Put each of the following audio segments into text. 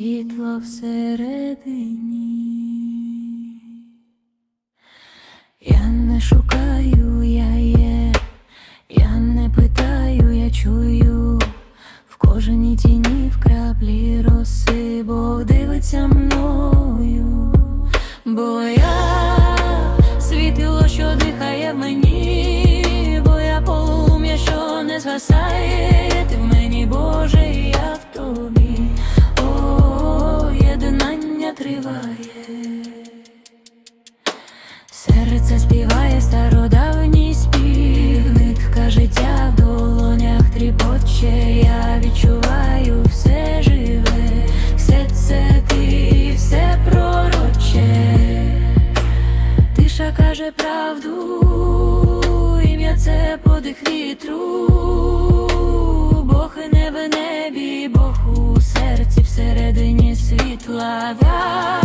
світло всередині. Я не шукаю, я є, я не питаю, я чую в кожній тіні в краплі роси, Бог дивиться мною, бо я світило, що дихає в мені, бо я полум'я, що не згасає, ти в мені Божий. Єднання. Серце співає стародавній спів, нитка життя в долонях тріпоче, я відчуваю все живе, все це ти, все пророче. Тиша каже правду, ім'я це подих вітру, світла. да,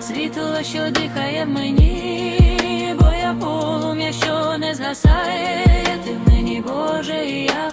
світло, що дихає мені, бо я полум'я, що не згасає, ти в мені, Боже, я